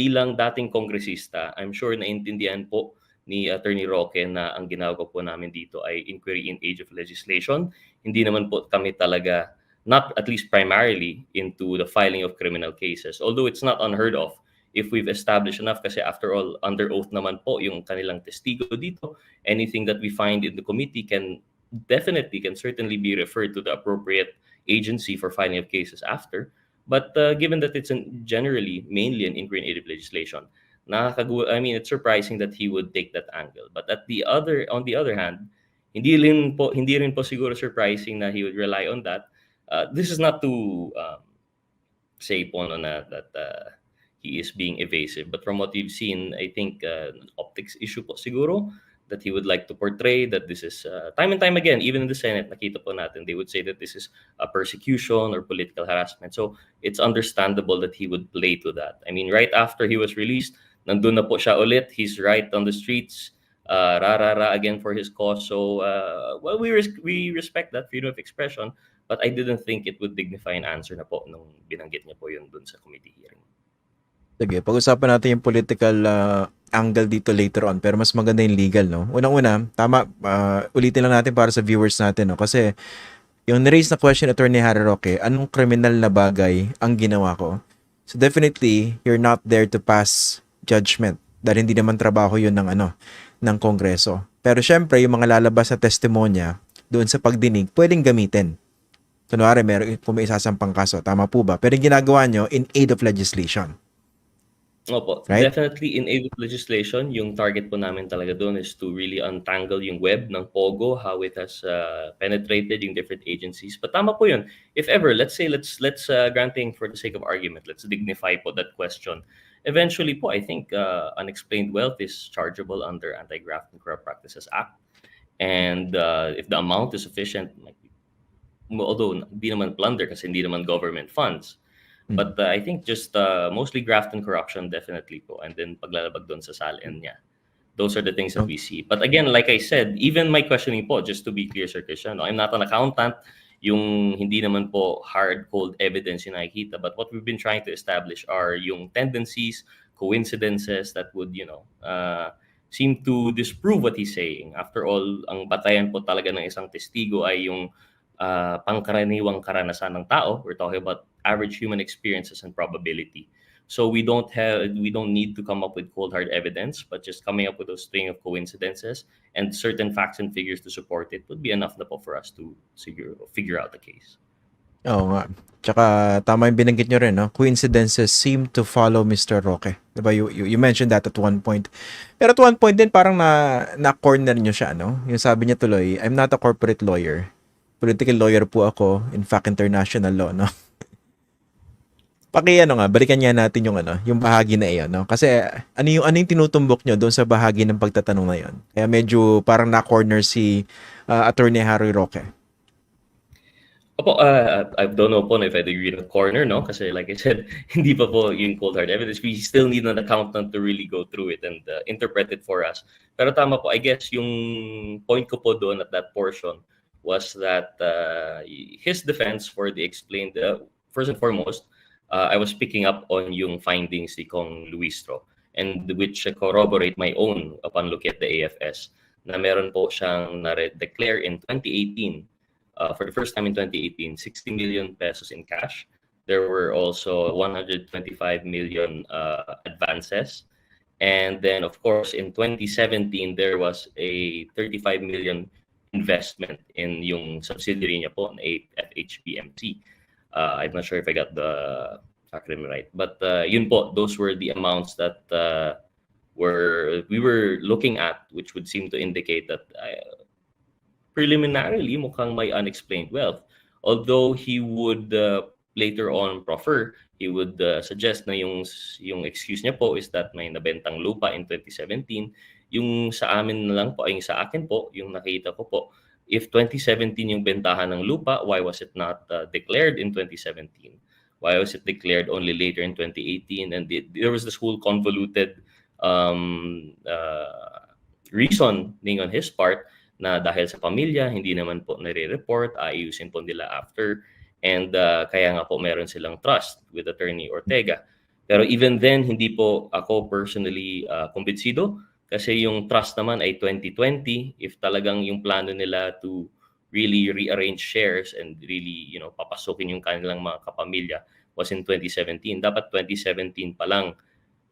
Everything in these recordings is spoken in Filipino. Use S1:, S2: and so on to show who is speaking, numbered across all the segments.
S1: bilang dating kongresista, I'm sure naintindihan po ni Attorney Roque na ang ginagawa po namin dito ay inquiry in age of legislation. Hindi naman po kami talaga, not at least primarily, into the filing of criminal cases. Although it's not unheard of if we've established enough kasi after all, under oath naman po yung kanilang testigo dito. Anything that we find in the committee can definitely, can certainly be referred to the appropriate agency for filing of cases after. But uh, given that it's an, generally mainly an inquiry in aid of legislation, I mean, it's surprising that he would take that angle. But at the other, on the other hand, hindi rin po, hindi rin po siguro surprising na he would rely on that. Uh, this is not to um, say po no, na that uh, he is being evasive. But from what we've seen, I think uh, optics issue po siguro that he would like to portray that this is uh, time and time again even in the Senate nakita po natin they would say that this is a persecution or political harassment. So it's understandable that he would play to that. I mean right after he was released nandun na po siya ulit. He's right on the streets uh, rarara again for his cause. So uh, well we res- we respect that freedom of expression but I didn't think it would dignify an answer na po nung binanggit niya po yun dun sa committee hearing.
S2: Sige, pag-usapan natin yung political uh, angle dito later on, pero mas maganda yung legal, no? Unang-una, tama, uh, ulitin lang natin para sa viewers natin, no? Kasi yung na-raise na question Attorney Harry Roque, anong criminal na bagay ang ginawa ko? So definitely, you're not there to pass judgment dahil hindi naman trabaho yun ng ano, ng kongreso. Pero syempre, yung mga lalabas sa testimonya doon sa pagdinig, pwedeng gamitin. Kunwari, meron, kung may isasampang kaso, tama po ba? Pero yung ginagawa nyo in aid of legislation.
S1: Opo,
S2: Right?
S1: definitely in aid of legislation, yung target po namin talaga doon is to really untangle yung web ng POGO, how it has uh, penetrated yung different agencies. But tama po yun. If ever, let's say, let's, let's uh, granting for the sake of argument, let's dignify po that question. Eventually po, I think uh, unexplained wealth is chargeable under Anti-Graft and Corrupt Practices Act. And uh, if the amount is sufficient, like, although hindi naman plunder kasi hindi naman government funds. But uh, I think just uh, mostly graft and corruption definitely po. And then paglalabag doon sa salin niya. Those are the things that we see. But again, like I said, even my questioning po, just to be clear, Sir Cristiano, I'm not an accountant. Yung hindi naman po hard, cold evidence yung nakikita. But what we've been trying to establish are yung tendencies, coincidences that would, you know, uh, seem to disprove what he's saying. After all, ang batayan po talaga ng isang testigo ay yung uh, pangkaraniwang karanasan ng tao. We're talking about average human experiences and probability. So we don't have we don't need to come up with cold hard evidence, but just coming up with a string of coincidences and certain facts and figures to support it would be enough na po for us to figure figure out the case.
S2: Oo nga. Tsaka tama yung binanggit nyo rin, no? Coincidences seem to follow Mr. Roque. Diba? You, you, you mentioned that at one point. Pero at one point din, parang na, na-corner nyo siya, no? Yung sabi niya tuloy, I'm not a corporate lawyer. Political lawyer po ako. In fact, international law, no? Paki ano nga, balikan niya natin yung ano, yung bahagi na iyon, no? Kasi ano yung ano yung tinutumbok nyo doon sa bahagi ng pagtatanong na yon. Kaya medyo parang na-corner si uh, Attorney Harry Roque.
S1: Opo, uh, I don't know po if I'd agree na corner, no? Kasi like I said, hindi pa po yung cold hard evidence. We still need an accountant to really go through it and uh, interpret it for us. Pero tama po, I guess yung point ko po doon at that portion was that uh, his defense for the explained, uh, first and foremost, uh, I was picking up on yung findings ni Kong Luistro and which corroborate my own upon looking at the AFS na meron po siyang na-declare in 2018 uh, for the first time in 2018 60 million pesos in cash. There were also 125 million uh, advances. And then of course in 2017 there was a 35 million investment in yung subsidiary niya po na FHPMC uh, I'm not sure if I got the acronym right. But uh, yun po, those were the amounts that uh, were we were looking at, which would seem to indicate that uh, preliminarily mukhang may unexplained wealth. Although he would uh, later on proffer, he would uh, suggest na yung yung excuse niya po is that may nabentang lupa in 2017. Yung sa amin na lang po, ay sa akin po, yung nakita ko po, if 2017 yung bentahan ng lupa, why was it not uh, declared in 2017? Why was it declared only later in 2018? And the, there was this whole convoluted um, uh, reasoning on his part na dahil sa pamilya, hindi naman po nare-report, ayusin po nila after. And uh, kaya nga po meron silang trust with Attorney Ortega. Pero even then, hindi po ako personally uh, kumbinsido kasi yung trust naman ay 2020 if talagang yung plano nila to really rearrange shares and really you know papasukin yung kanilang mga kapamilya was in 2017 dapat 2017 pa lang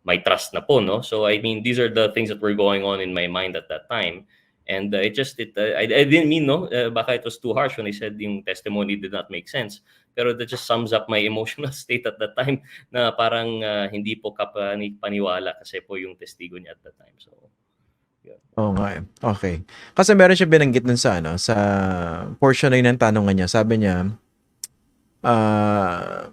S1: may trust na po no? So i mean these are the things that were going on in my mind at that time and uh, it just it uh, I, I didn't mean no uh, baka it was too harsh when I said yung testimony did not make sense pero that just sums up my emotional state at that time na parang uh, hindi po kapani paniwala kasi po yung testigo niya at that time so
S2: Oo nga eh. Okay. Kasi meron siya binanggit dun sa ano, sa portion na ng tanong niya. Sabi niya, ah,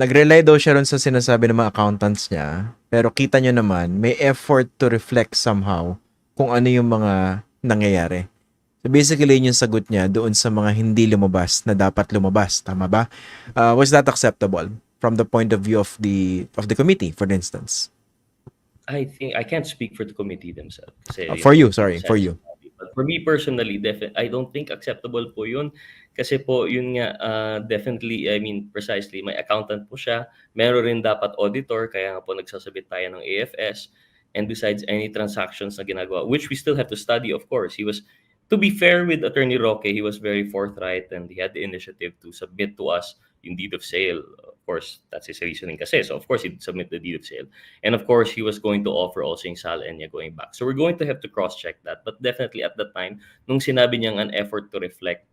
S2: nag-rely daw siya ron sa sinasabi ng mga accountants niya, pero kita niyo naman, may effort to reflect somehow kung ano yung mga nangyayari. So basically, yun yung sagot niya doon sa mga hindi lumabas na dapat lumabas. Tama ba? Uh, was that acceptable from the point of view of the of the committee, for instance?
S1: I think I can't speak for the committee themselves. Kasi,
S2: Uh, for you, sorry, for you.
S1: But for me personally, defi- I don't think acceptable po yun. Kasi po, yun nga, uh, definitely, I mean, precisely, may accountant po siya. Meron rin dapat auditor, kaya nga po nagsasabit tayo ng AFS. And besides any transactions na ginagawa, which we still have to study, of course. He was, to be fair with Attorney Roque, he was very forthright and he had the initiative to submit to us yung deed of sale. Of course, that's his reasoning kasi. So, of course, he'd submit the deed of sale. And of course, he was going to offer also yung Sal Enya going back. So, we're going to have to cross-check that. But definitely at that time, nung sinabi niyang an effort to reflect,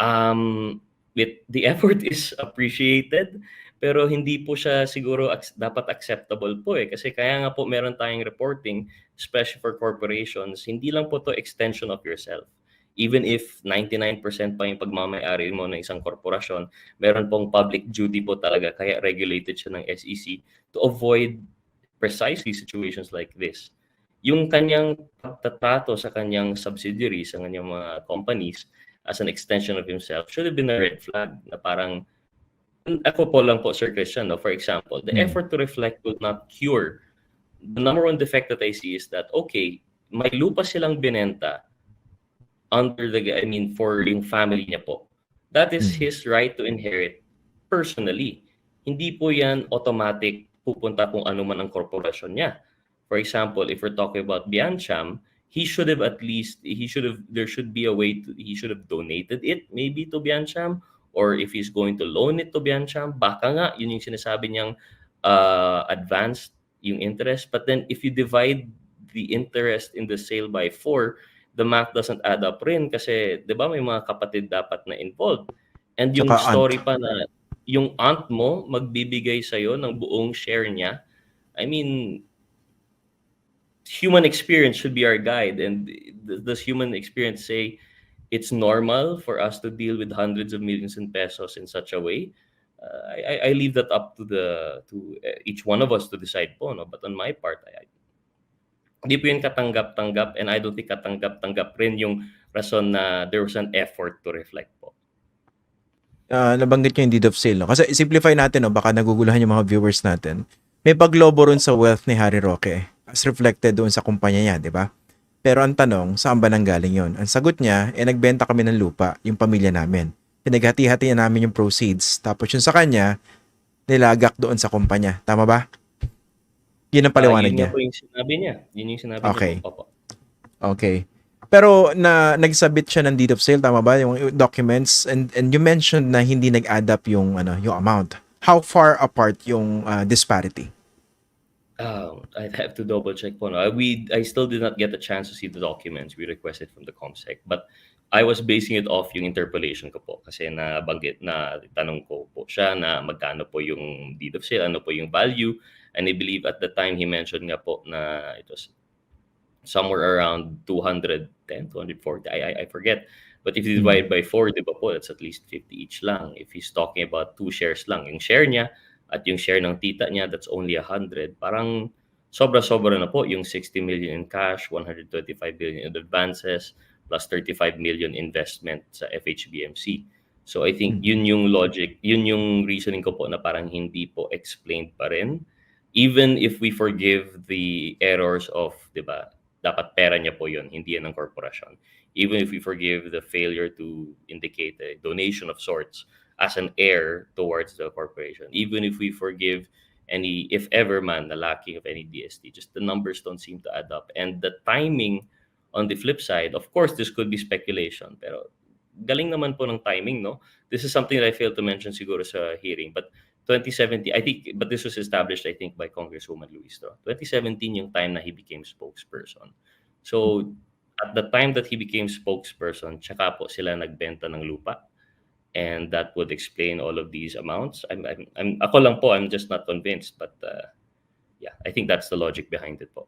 S1: um, with, the effort is appreciated, pero hindi po siya siguro dapat acceptable po eh. Kasi kaya nga po meron tayong reporting, especially for corporations, hindi lang po to extension of yourself even if 99% pa yung pagmamayari mo ng isang korporasyon, meron pong public duty po talaga, kaya regulated siya ng SEC to avoid precisely situations like this. Yung kanyang pagtatrato sa kanyang subsidiaries, sa kanyang mga companies, as an extension of himself, should have been a red flag na parang, ako po lang po, Sir Christian, no? for example, the
S2: Hmm.
S1: effort to reflect will not cure. The number one defect that I see is that, okay, may lupa silang binenta, under the I mean for yung family niya po. That is
S2: Mm.
S1: his right to inherit personally. Hindi po yan automatic pupunta kung ano man ang korporasyon niya. For example, if we're talking about Biancham, he should have at least he should have there should be a way to he should have donated it maybe to Biancham or if he's going to loan it to Biancham, baka nga yun yung sinasabi niyang uh, advanced yung interest. But then if you divide the interest in the sale by four, the math doesn't add up rin kasi 'di ba may mga kapatid dapat na involved. And yung
S2: aunt.
S1: story pa na yung aunt mo magbibigay sa ng buong share niya. I mean human experience should be our guide and does human experience say it's normal for us to deal with hundreds of millions in pesos in such a way? Uh, I, I- I leave that up to the to uh, each one of us to decide po no but on my part I, hindi po yun katanggap-tanggap and I don't think katanggap-tanggap rin yung rason na there was an effort to reflect po.
S2: Ah, nabanggit niyo yung deed of sale. No? Kasi simplify natin, no? baka naguguluhan yung mga viewers natin. May paglobo ron sa wealth ni Harry Roque as reflected doon sa kumpanya niya, di ba? Pero ang tanong, saan ba nanggaling yon? Ang sagot niya, eh nagbenta kami ng lupa, yung pamilya namin. Pinaghati-hati namin yung proceeds. Tapos yung sa kanya, nilagak doon sa kumpanya. Tama ba? Yun ang paliwanag
S1: Ah, yun
S2: niya.
S1: po yung sinabi niya. Yun yung sinabi
S2: Okay.
S1: niya. Opo.
S2: Okay. Pero na nagsabit siya ng deed of sale tama ba yung documents and and you mentioned na hindi nag-add up yung ano yung amount. How far apart yung uh, disparity?
S1: Um, I'd have to double check po. No? We, I still did not get a chance to see the documents we requested from the ComSec. But I was basing it off yung interpolation ko po. Kasi nabanggit na tanong ko po siya na magkano po yung deed of sale, ano po yung value. And I believe at the time he mentioned nga po na it was somewhere around 210, 240. I, I, I forget. But if you
S2: Hmm.
S1: divide by 4, di ba po, that's at least 50 each lang. If he's talking about two shares lang, yung share niya at yung share ng tita niya, that's only 100. Parang sobra-sobra na po yung 60 million in cash, 125 billion in advances, plus 35 million investment sa FHBMC. So I think
S2: Hmm.
S1: yun yung logic, yun yung reasoning ko po na parang hindi po explained pa rin. Even if we forgive the errors of, di ba, dapat pera niya po yun, hindi yan ng korporasyon. Even if we forgive the failure to indicate a donation of sorts as an heir towards the corporation. Even if we forgive any, if ever man, na lacking of any DST. Just the numbers don't seem to add up. And the timing on the flip side, of course, this could be speculation, pero galing naman po ng timing, no? This is something that I failed to mention siguro sa hearing, but 2017, I think, but this was established, I think, by Congresswoman Luistro. 2017 yung time na he became spokesperson. So, at the time that he became spokesperson, tsaka po sila nagbenta ng lupa. and that would explain all of these amounts. I'm, I'm, I'm, ako lang po, I'm just not convinced, but uh, yeah, I think that's the logic behind it po.